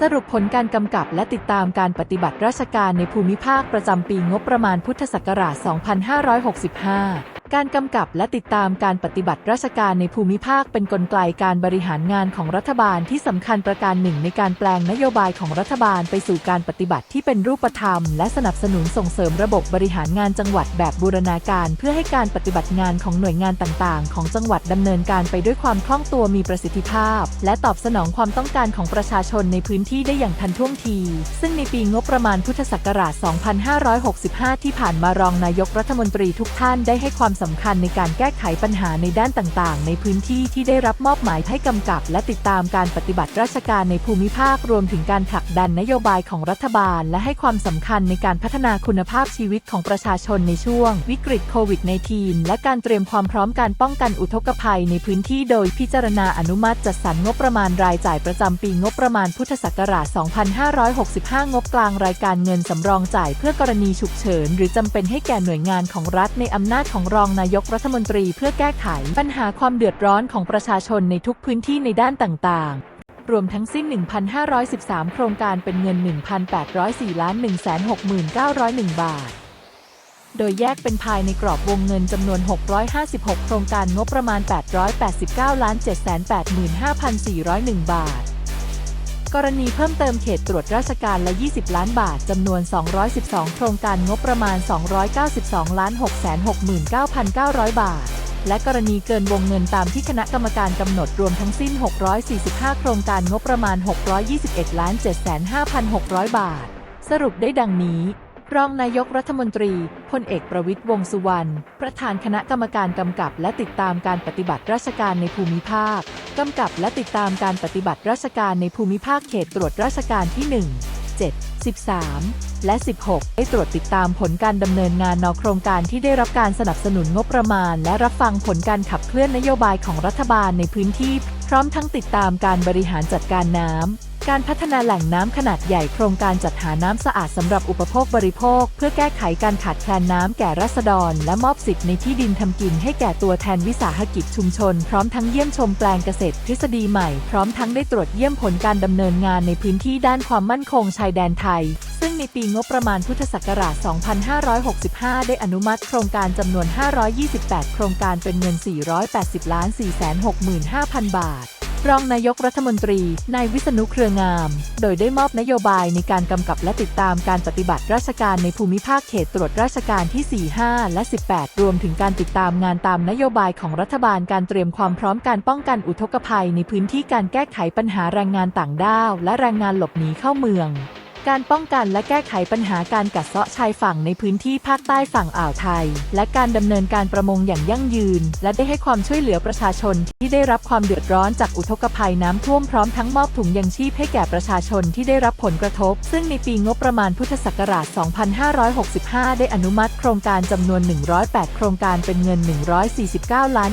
สรุปผลการกำกับและติดตามการปฏิบัติราชการในภูมิภาคประจำปีงบประมาณพุทธศักราช 2565 การกำกับและติดตามการปฏิบัติราชการในภูมิภาคเป็นกลไกการบริหารงานของรัฐบาลที่สำคัญประการหนึ่งในการแปลงนโยบายของรัฐบาลไปสู่การปฏิบัติที่เป็นรูปธรรม และสนับสนุนส่งเสริมระบบบริหารงานจังหวัดแบบบูรณาการ เพื่อให้การปฏิบัติงานของหน่วยงานต่างๆ ของจังหวัดดำเนินการไปด้วยความคล่องตัวมีประสิทธิภาพ และตอบสนองความต้องการของประชาชนในพื้นที่ได้อย่างทันท่วงที ซึ่งในปีงบประมาณพุทธศักราช 2565 ที่ผ่านมารองนายกรัฐมนตรีทุกท่านได้ให้ความสำคัญในการแก้ไขปัญหาในด้านต่างๆ ในพื้นที่ที่ได้รับมอบหมายให้กำกับ และติดตามการปฏิบัติราชการในภูมิภาครวมถึงการผลักดันนโยบายของรัฐบาล และให้ความสำคัญในการพัฒนาคุณภาพชีวิตของประชาชนในช่วง วิกฤตโควิด -19 และการเตรียมความพร้อมการป้องกันอุทกภัยในพื้นที่โดยพิจารณาอนุมัติจัดสรรงบประมาณรายจ่ายประจำปีงบประมาณพุทธศักราช 2565 งบกลางรายการเงินสำรองจ่ายเพื่อกรณีฉุกเฉิน หรือจำเป็นให้แก่หน่วยงานของรัฐในอำนาจของรอองนายกรัฐมนตรีเพื่อแก้ไขปัญหาความเดือดร้อนของประชาชนในทุกพื้นที่ในด้านต่างๆรวมทั้งสิ้น 1,513 โครงการเป็นเงิน 1,804ล้าน169,01 บาท โดยแยกเป็นภายในกรอบวงเงินจำนวน 656 โครงการงบประมาณ 889ล้าน785,401 บาท กรณีเพิ่มเติมเขตตรวจราชการละ 20 ล้านบาท จำนวน 212 โครงการงบประมาณ 292 ล้าน 669,900 บาท และกรณีเกินวงเงินตามที่คณะกรรมการกำหนดรวมทั้งสิ้น 645 โครงการงบประมาณ 621 ล้าน 75,600 บาท สรุปได้ดังนี้รองนายกรัฐมนตรีพลเอกประวิตรวงสุวรรณ ประธานคณะกรรมการกำกับและติดตามการปฏิบัติราชการในภูมิภาค กำกับและติดตามการปฏิบัติราชการในภูมิภาคเขตตรวจราชการที่ 1 7 13 และ 16 ได้ตรวจติดตามผลการดำเนินงานนอโครงการที่ได้รับการสนับสนุนงบประมาณ และรับฟังผลการขับเคลื่อนนโยบายของรัฐบาลในพื้นที่ พร้อมทั้งติดตามการบริหารจัดการน้ำ การพัฒนาแหล่งน้ำขนาดใหญ่โครงการจัดหาน้ำสะอาดสำหรับอุปโภคบริโภค เพื่อแก้ไขการขาดแคลนน้ำแก่รัษฎร และมอบสิทธิ์ในที่ดินทำกินให้แก่ตัวแทนวิสาหกิจชุมชน พร้อมทั้งเยี่ยมชมแปลงเกษตรทฤษฎีใหม่ พร้อมทั้งได้ตรวจเยี่ยมผลการดำเนินงานในพื้นที่ด้านความมั่นคงชายแดนไทย ซึ่งในปีงบประมาณพุทธศักราช 2565 ได้อนุมัติโครงการจำนวน 528 โครงการเป็นเงิน 480 ล้าน 465,000 บาท รองนายกรัฐมนตรี นายวิษณุเครืองาม โดยได้มอบนโยบายในการกำกับและติดตามการปฏิบัติราชการในภูมิภาคเขตตรวจราชการที่ 4 5 และ 18 รวมถึงการติดตามงานตามนโยบายของรัฐบาลการเตรียมความพร้อมการป้องกันอุทกภัย ในพื้นที่การแก้ไขปัญหาแรงงานต่างด้าว และแรงงานหลบหนีเข้าเมือง การป้องกันและแก้ไขปัญหาการกัดเซาะชายฝั่งในพื้นที่ภาคใต้ฝั่งอ่าวไทย และการดำเนินการประมงอย่างยั่งยืน และได้ให้ความช่วยเหลือประชาชนที่ได้รับความเดือดร้อนจากอุทกภัยน้ำท่วมพร้อมทั้งมอบถุงยังชีพให้แก่ประชาชนที่ได้รับผลกระทบ ซึ่งในปีงบประมาณพุทธศักราช 2565 ได้อนุมัติโครงการจำนวน 108 โครงการเป็นเงิน 149ล้าน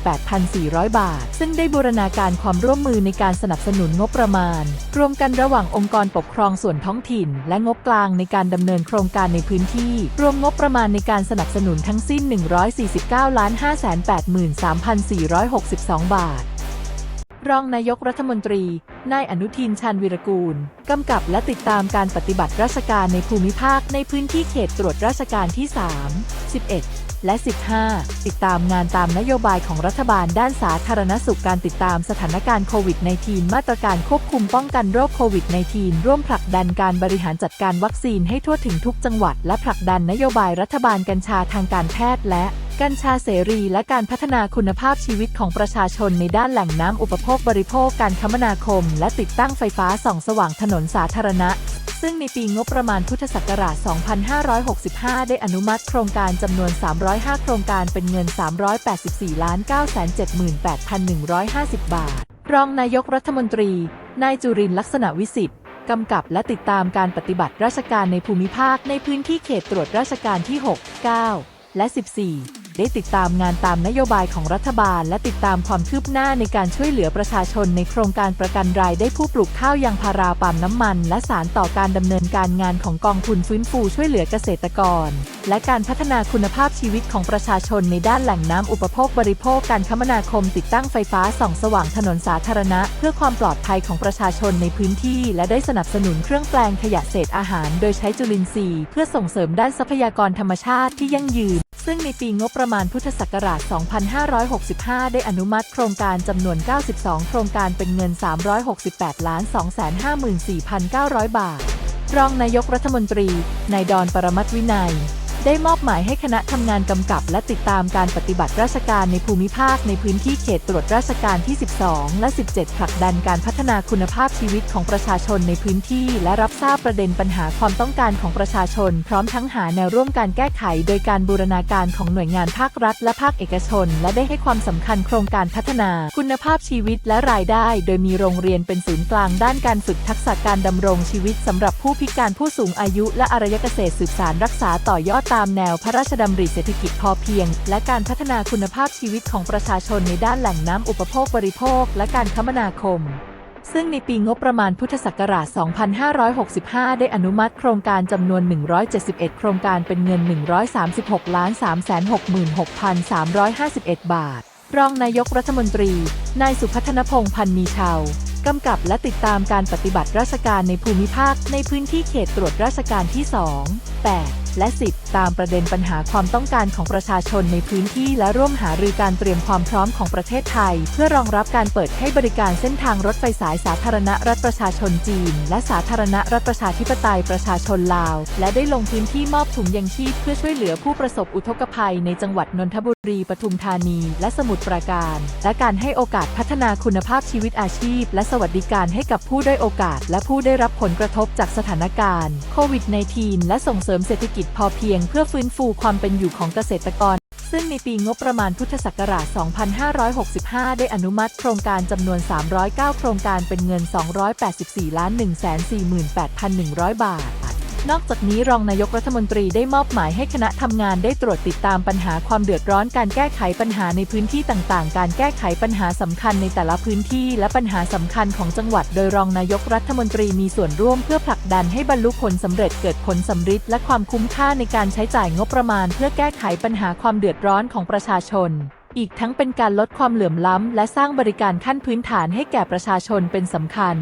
948,400 บาท ซึ่งได้บูรณาการความร่วมมือในการสนับสนุนงบประมาณ รวมกันระหว่างองค์กรปกครององส่วนท้องถิ่น และงบกลางในการดำเนินโครงการในพื้นที่ รวมงบประมาณในการสนับสนุนทั้งสิ้น 149ล้าน583,462 บาท รองนายกรัฐมนตรี นายอนุทินชาญวิรกูล กำกับและติดตามการปฏิบัติราชการในภูมิภาคในพื้นที่เขตตรวจราชการที่ 3 11 และ 15 ติดตามงานตามนโยบายของรัฐบาลด้านสาธารณสุขการติดตามสถานการณ์โควิด -19 มาตรการควบคุมป้องกันโรคโควิด -19 ร่วมผลักดันการบริหารจัดการวัคซีนให้ทั่วถึงทุกจังหวัด และผลักดันนโยบายรัฐบาลกัญชาทางการแพทย์และกัญชาเสรีและการพัฒนาคุณภาพชีวิตของประชาชนในด้านแหล่งน้ำอุปโภคบริโภคการคมนาคม และติดตั้งไฟฟ้าส่องสว่างถนนสาธารณะ ซึ่งในปีงบประมาณพุทธศักราช 2565 ได้อนุมัติโครงการจำนวน 305 โครงการเป็นเงิน 384ล้าน978,150 บาท รองนายกรัฐมนตรี นายจุรินทร์ลักษณะวิสิทธิ์กำกับและติดตามการปฏิบัติราชการในภูมิภาคในพื้นที่เขตตรวจราชการที่ 6 9 และ 14 ได้ติดตามงานตามนโยบายของรัฐบาล และติดตามความคืบหน้าในการช่วยเหลือประชาชนในโครงการประกันรายได้ผู้ปลูกข้าวยางพาราปาล์มน้ำมัน และสารต่อการดำเนินการงานของกองทุนฟื้นฟูช่วยเหลือเกษตรกร และการพัฒนาคุณภาพชีวิตของประชาชนในด้านแหล่งน้ำอุปโภคบริโภคการคมนาคมติดตั้งไฟฟ้าส่องสว่างถนนสาธารณะ เพื่อความปลอดภัยของประชาชนในพื้นที่ และได้สนับสนุนเครื่องแปลงขยะเศษอาหาร โดยใช้จุลินทรีย์เพื่อส่งเสริมด้านทรัพยากรธรรมชาติที่ยั่งยืน ซึ่งในปีงบประมาณพุทธศักราช 2565 ได้อนุมัติโครงการจำนวน 92 โครงการเป็นเงิน 368 ล้าน 254,900 บาท รองนายกรัฐมนตรี นายดอนปรมัตวินัย ได้มอบหมายให้คณะทำงานกำกับ และติดตามการปฏิบัติราชการในภูมิภาคในพื้นที่เขตตรวจราชการที่ 12 และ 17ผลักดันการพัฒนาคุณภาพชีวิตของประชาชนในพื้นที่ และรับทราบประเด็นปัญหาความต้องการของประชาชน พร้อมทั้งหาแนวร่วมการแก้ไข โดยการบูรณาการของหน่วยงานภาครัฐ และภาคเอกชน และได้ให้ความสำคัญโครงการพัฒนา คุณภาพชีวิตและรายได้ โดยมีโรงเรียนเป็นศูนย์กลางด้านการฝึกทักษะการดำรงชีวิตสำหรับผู้พิการผู้สูงอายุ และอารยเกษตรสืบสารรักษาต่อยอดตามแนวพระราชดำริเศรษฐกิจพอเพียง และการพัฒนาคุณภาพชีวิตของประชาชนในด้านแหล่งน้ำอุปโภคบริโภค และการคมนาคม ซึ่งในปีงบประมาณพุทธศักราช 2565 ได้อนุมัติโครงการจำนวน 171 โครงการเป็นเงิน 136ล้าน366,351 บาท รองนายกรัฐมนตรี นายสุพัฒนพงษ์พันธ์มีชาวกำกับและติดตามการปฏิบัติราชการในภูมิภาคในพื้นที่เขตตรวจราชการที่ 2 8 และ 10 ตามประเด็นปัญหาความต้องการของประชาชนในพื้นที่และร่วมหารือการเตรียมความพร้อมของประเทศไทย เพื่อรองรับการเปิดให้บริการเส้นทางรถไฟสายสาธารณรัฐประชาชนจีน และสาธารณรัฐประชาธิปไตยประชาชนลาว และได้ลงพื้นที่มอบถุงยังชีพเพื่อช่วยเหลือผู้ประสบอุทกภัยในจังหวัดนนทบุรีปทุมธานี และสมุทรปราการ และการให้โอกาสพัฒนาคุณภาพชีวิตอาชีพ และสวัสดิการให้กับผู้ได้โอกาส และผู้ได้รับผลกระทบจากสถานการณ์โควิด -19 และส่งเสริมเศรษฐกิจจพอเพียงเพื่อฟื้นฟูความเป็นอยู่ของเกษตรกร ซึ่งในปีงบประมาณพุทธศักราช 2565 ได้อนุมัติโครงการจำนวน 309 โครงการเป็นเงิน 284 ล้าน148,100 บาท นอกจากนี้รองนายกรัฐมนตรีได้มอบหมายให้คณะทำงานได้ตรวจติดตามปัญหาความเดือดร้อนการแก้ไขปัญหาในพื้นที่ต่างๆ การแก้ไขปัญหาสำคัญในแต่ละพื้นที่ และปัญหาสำคัญของจังหวัด โดยรองนายกรัฐมนตรีมีส่วนร่วมเพื่อผลักดันให้บรรลุผลสำเร็จเกิดผลสำฤทธิ์และความคุ้มค่าในการใช้จ่ายงบประมาณ เพื่อแก้ไขปัญหาความเดือดร้อนของประชาชนอีกทั้งเป็นการลดความเหลื่อมล้ำ และสร้างบริการขั้นพื้นฐานให้แก่ประชาชนเป็นสำคัญ